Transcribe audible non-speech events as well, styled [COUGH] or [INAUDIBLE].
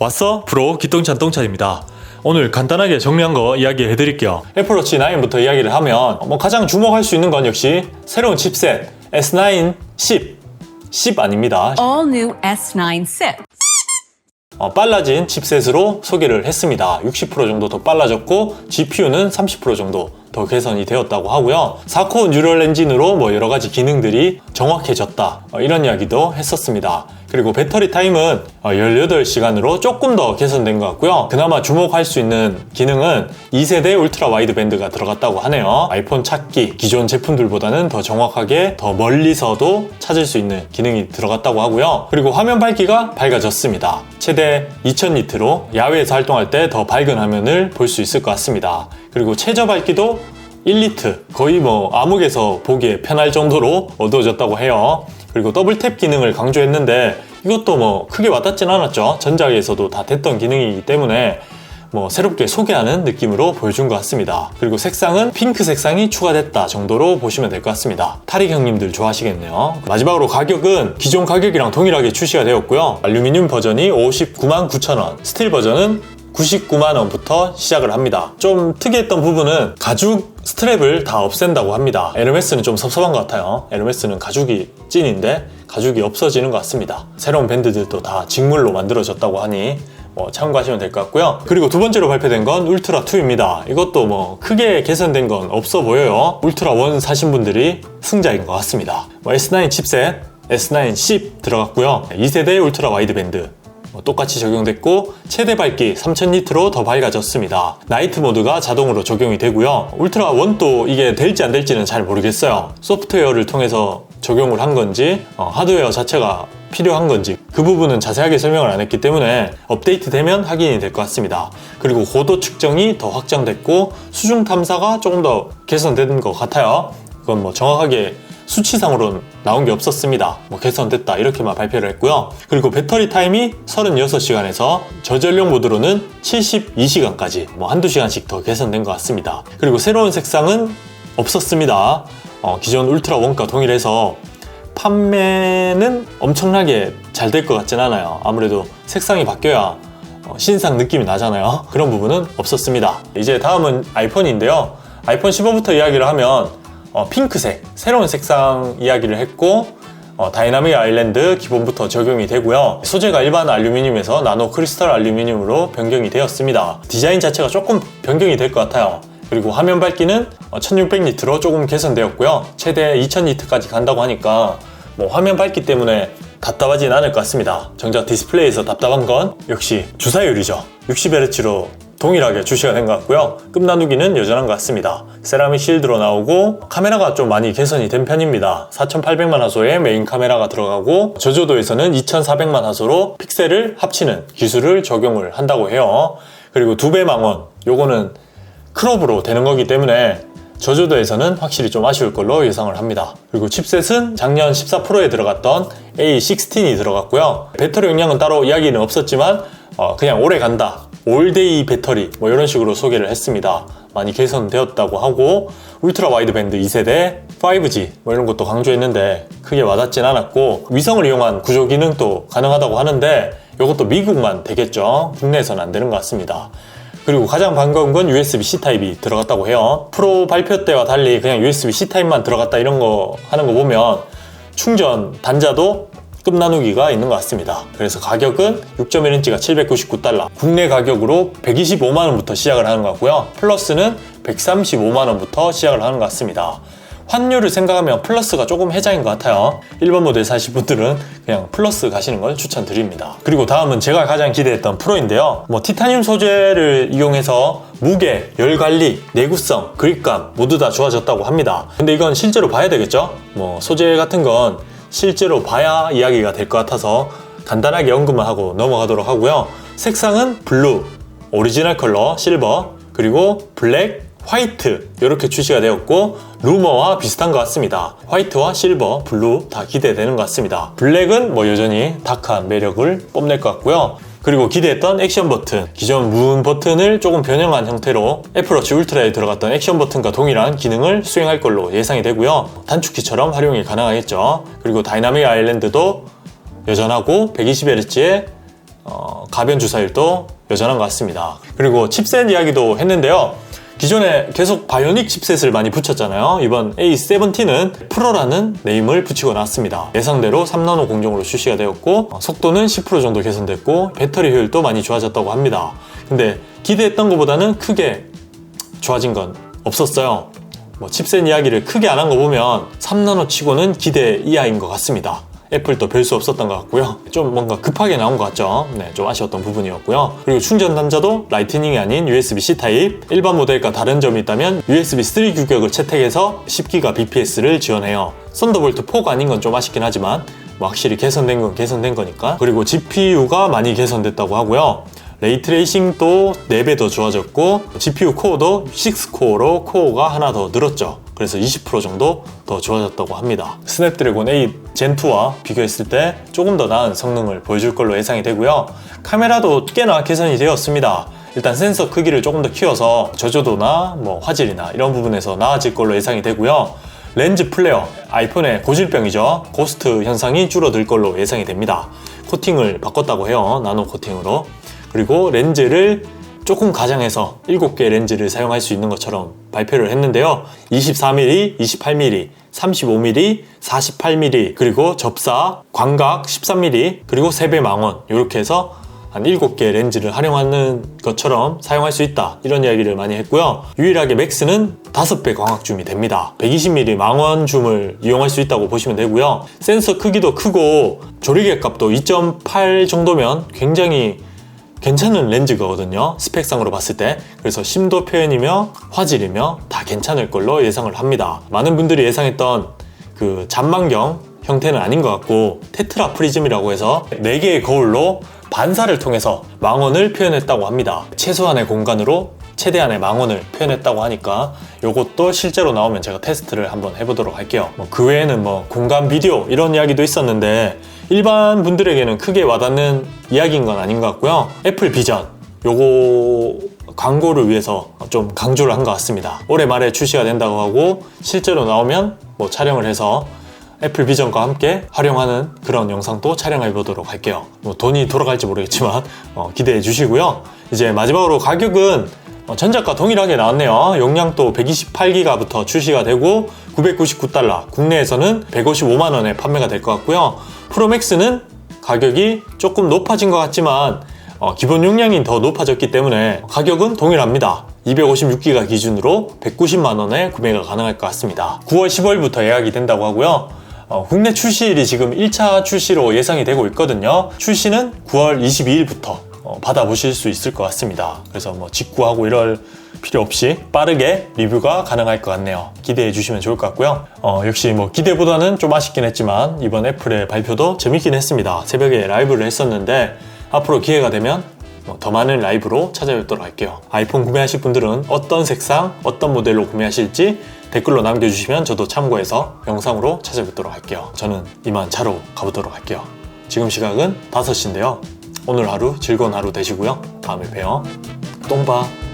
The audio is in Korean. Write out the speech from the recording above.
왔어? 프로 기똥찬 똥찬입니다. 오늘 간단하게 정리한 거 이야기해 드릴게요. 애플워치 9부터 이야기를 하면 뭐 가장 주목할 수 있는 건 역시 새로운 칩셋 S9 10. 10 아닙니다. all new S9 SIP. 어, 빨라진 칩셋으로 소개를 했습니다. 60% 정도 더 빨라졌고 GPU는 30% 정도 더 개선이 되었다고 하고요. 4코어 뉴럴 엔진으로 뭐 여러 가지 기능들이 정확해졌다. 어, 이런 이야기도 했었습니다. 그리고 배터리 타임은 어, 18시간으로 조금 더 개선된 것 같고요. 그나마 주목할 수 있는 기능은 2세대 울트라 와이드 밴드가 들어갔다고 하네요. 아이폰 찾기 기존 제품들보다는 더 정확하게 더 멀리서도 찾을 수 있는 기능이 들어갔다고 하고요. 그리고 화면 밝기가 밝아졌습니다. 최대 2000니트로 야외에서 활동할 때 더 밝은 화면을 볼 수 있을 것 같습니다. 그리고 최저 밝기도 1리트 거의 뭐 암흑에서 보기에 편할 정도로 어두워졌다고 해요. 그리고 더블 탭 기능을 강조했는데 이것도 뭐 크게 와닿진 않았죠. 전작에서도 다 됐던 기능이기 때문에 뭐 새롭게 소개하는 느낌으로 보여준 것 같습니다. 그리고 색상은 핑크 색상이 추가됐다 정도로 보시면 될 것 같습니다. 타릭 형님들 좋아하시겠네요. 마지막으로 가격은 기존 가격이랑 동일하게 출시가 되었고요. 알루미늄 버전이 59만 9천 원, 스틸 버전은 99만 원부터 시작을 합니다. 좀 특이했던 부분은 가죽 스트랩을 다 없앤다고 합니다. 에르메스는 좀 섭섭한 것 같아요. 에르메스는 가죽이 찐인데 가죽이 없어지는 것 같습니다. 새로운 밴드들도 다 직물로 만들어졌다고 하니 뭐 참고하시면 될 것 같고요. 그리고 두 번째로 발표된 건 울트라 2입니다. 이것도 뭐 크게 개선된 건 없어 보여요. 울트라 1 사신 분들이 승자인 것 같습니다. 뭐 S9 칩셋, S9 10 들어갔고요. 2세대 울트라 와이드 밴드, 뭐 똑같이 적용됐고 최대 밝기 3000니트로 더 밝아졌습니다. 나이트 모드가 자동으로 적용이 되고요. 울트라 1도 이게 될지 안 될지는 잘 모르겠어요. 소프트웨어를 통해서 적용을 한 건지 어, 하드웨어 자체가 필요한 건지 그 부분은 자세하게 설명을 안 했기 때문에 업데이트 되면 확인이 될 것 같습니다. 그리고 고도 측정이 더 확장됐고 수중 탐사가 조금 더 개선된 것 같아요. 그건 뭐 정확하게 수치상으로는 나온 게 없었습니다. 뭐 개선됐다 이렇게만 발표를 했고요. 그리고 배터리 타임이 36시간에서 저전력 모드로는 72시간까지 뭐 한두 시간씩 더 개선된 것 같습니다. 그리고 새로운 색상은 없었습니다. 어, 기존 울트라 원가 동일해서 판매는 엄청나게 잘 될 것 같진 않아요. 아무래도 색상이 바뀌어야 어, 신상 느낌이 나잖아요. [LAUGHS] 그런 부분은 없었습니다. 이제 다음은 아이폰인데요. 아이폰 15부터 이야기를 하면 어, 핑크색, 새로운 색상 이야기를 했고 어, 다이나믹 아일랜드 기본부터 적용이 되고요. 소재가 일반 알루미늄에서 나노 크리스탈 알루미늄으로 변경이 되었습니다. 디자인 자체가 조금 변경이 될 것 같아요. 그리고 화면 밝기는 1600니트로 조금 개선되었고요. 최대 2000니트까지 간다고 하니까 뭐 화면 밝기 때문에 답답하진 않을 것 같습니다. 정작 디스플레이에서 답답한 건 역시 주사율이죠. 60Hz로 동일하게 출시가 된 것 같고요. 급 나누기는 여전한 것 같습니다. 세라믹 실드로 나오고 카메라가 좀 많이 개선이 된 편입니다. 4800만 화소의 메인 카메라가 들어가고 저조도에서는 2400만 화소로 픽셀을 합치는 기술을 적용을 한다고 해요. 그리고 두 배 망원, 요거는 크롭으로 되는 거기 때문에 저조도에서는 확실히 좀 아쉬울 걸로 예상을 합니다. 그리고 칩셋은 작년 14 프로에 들어갔던 A16이 들어갔고요. 배터리 용량은 따로 이야기는 없었지만 어, 그냥 오래 간다. 올데이 배터리 뭐 이런 식으로 소개를 했습니다. 많이 개선되었다고 하고 울트라 와이드 밴드 2세대 5G 뭐 이런 것도 강조했는데 크게 와닿진 않았고 위성을 이용한 구조 기능도 가능하다고 하는데 이것도 미국만 되겠죠. 국내에서는 안 되는 것 같습니다. 그리고 가장 반가운 건 USB-C 타입이 들어갔다고 해요. 프로 발표 때와 달리 그냥 USB-C 타입만 들어갔다 이런 거 하는 거 보면 충전 단자도 급 나누기가 있는 것 같습니다. 그래서 가격은 6.1인치가 799달러, 국내 가격으로 125만원부터 시작을 하는 것 같고요. 플러스는 135만원부터 시작을 하는 것 같습니다. 환율을 생각하면 플러스가 조금 해자인 것 같아요. 1번 모델 사실 분들은 그냥 플러스 가시는 걸 추천드립니다. 그리고 다음은 제가 가장 기대했던 프로인데요. 뭐 티타늄 소재를 이용해서 무게, 열 관리, 내구성, 그립감 모두 다 좋아졌다고 합니다. 근데 이건 실제로 봐야 되겠죠? 뭐 소재 같은 건 실제로 봐야 이야기가 될 것 같아서 간단하게 언급만 하고 넘어가도록 하고요. 색상은 블루, 오리지널 컬러, 실버, 그리고 블랙, 화이트 이렇게 출시가 되었고 루머와 비슷한 것 같습니다. 화이트와 실버, 블루 다 기대되는 것 같습니다. 블랙은 뭐 여전히 다크한 매력을 뽐낼 것 같고요. 그리고 기대했던 액션 버튼, 기존 문 버튼을 조금 변형한 형태로 애플워치 울트라에 들어갔던 액션 버튼과 동일한 기능을 수행할 걸로 예상이 되고요. 단축키처럼 활용이 가능하겠죠. 그리고 다이나믹 아일랜드도 여전하고 120Hz의 어, 가변 주사율도 여전한 것 같습니다. 그리고 칩셋 이야기도 했는데요. 기존에 계속 바이오닉 칩셋을 많이 붙였잖아요. 이번 A17은 프로라는 네임을 붙이고 나왔습니다. 예상대로 3나노 공정으로 출시가 되었고 어, 속도는 10% 정도 개선됐고 배터리 효율도 많이 좋아졌다고 합니다. 근데 기대했던 것보다는 크게 좋아진 건 없었어요. 뭐 칩셋 이야기를 크게 안 한 거 보면 3나노 치고는 기대 이하인 것 같습니다. 애플도 별 수 없었던 것 같고요. 좀 뭔가 급하게 나온 것 같죠. 네, 좀 아쉬웠던 부분이었고요. 그리고 충전 단자도 라이트닝이 아닌 USB-C 타입. 일반 모델과 다른 점이 있다면 USB-3 규격을 채택해서 10기가 BPS를 지원해요. 썬더볼트 4가 아닌 건 좀 아쉽긴 하지만 뭐 확실히 개선된 건 개선된 거니까. 그리고 GPU가 많이 개선됐다고 하고요. 레이트레이싱도 4배 더 좋아졌고 GPU 코어도 6코어로 코어가 하나 더 늘었죠. 그래서 20% 정도 더 좋아졌다고 합니다. 스냅드래곤 8 젠2와 비교했을 때 조금 더 나은 성능을 보여줄 걸로 예상이 되고요. 카메라도 꽤나 개선이 되었습니다. 일단 센서 크기를 조금 더 키워서 저조도나 뭐 화질이나 이런 부분에서 나아질 걸로 예상이 되고요. 렌즈 플레어, 아이폰의 고질병이죠. 고스트 현상이 줄어들 걸로 예상이 됩니다. 코팅을 바꿨다고 해요. 나노 코팅으로. 그리고 렌즈를 조금 가장해서 7개의 렌즈를 사용할 수 있는 것처럼 발표를 했는데요. 24mm, 28mm, 35mm, 48mm, 그리고 접사, 광각 13mm, 그리고 세배 망원. 이렇게 해서 한 7개의 렌즈를 활용하는 것처럼 사용할 수 있다. 이런 이야기를 많이 했고요. 유일하게 맥스는 5배 광학 줌이 됩니다. 120mm 망원 줌을 이용할 수 있다고 보시면 되고요. 센서 크기도 크고 조리개 값도 2.8 정도면 굉장히 괜찮은 렌즈거든요. 스펙상으로 봤을 때. 그래서 심도 표현이며 화질이며 다 괜찮을 걸로 예상을 합니다. 많은 분들이 예상했던 그 잔망경 형태는 아닌 것 같고 테트라 프리즘이라고 해서 4개의 거울로 반사를 통해서 망원을 표현했다고 합니다. 최소한의 공간으로 최대한의 망원을 표현했다고 하니까 이것도 실제로 나오면 제가 테스트를 한번 해보도록 할게요 뭐 그 외에는 뭐 공간 비디오 이런 이야기도 있었는데 일반 분들에게는 크게 와닿는 이야기인 건 아닌 것 같고요 애플 비전 요거 광고를 위해서 좀 강조를 한 것 같습니다 올해 말에 출시가 된다고 하고 실제로 나오면 뭐 촬영을 해서 애플 비전과 함께 활용하는 그런 영상도 촬영해 보도록 할게요. 뭐 돈이 돌아갈지 모르겠지만 어, 기대해 주시고요. 이제 마지막으로 가격은 어, 전작과 동일하게 나왔네요. 용량도 128기가부터 출시가 되고 999달러, 국내에서는 155만 원에 판매가 될 것 같고요. 프로맥스는 가격이 조금 높아진 것 같지만 어, 기본 용량이 더 높아졌기 때문에 가격은 동일합니다. 256기가 기준으로 190만 원에 구매가 가능할 것 같습니다. 9월 15일부터 예약이 된다고 하고요. 어, 국내 출시일이 지금 1차 출시로 예상이 되고 있거든요. 출시는 9월 22일부터 어, 받아보실 수 있을 것 같습니다. 그래서 뭐 직구하고 이럴 필요 없이 빠르게 리뷰가 가능할 것 같네요. 기대해 주시면 좋을 것 같고요. 어, 역시 뭐 기대보다는 좀 아쉽긴 했지만 이번 애플의 발표도 재밌긴 했습니다. 새벽에 라이브를 했었는데 앞으로 기회가 되면 뭐더 많은 라이브로 찾아뵙도록 할게요. 아이폰 구매하실 분들은 어떤 색상, 어떤 모델로 구매하실지 댓글로 남겨주시면 저도 참고해서 영상으로 찾아뵙도록 할게요. 저는 이만 자러 가보도록 할게요. 지금 시각은 5시인데요. 오늘 하루 즐거운 하루 되시고요. 다음에 봬요. 똥봐.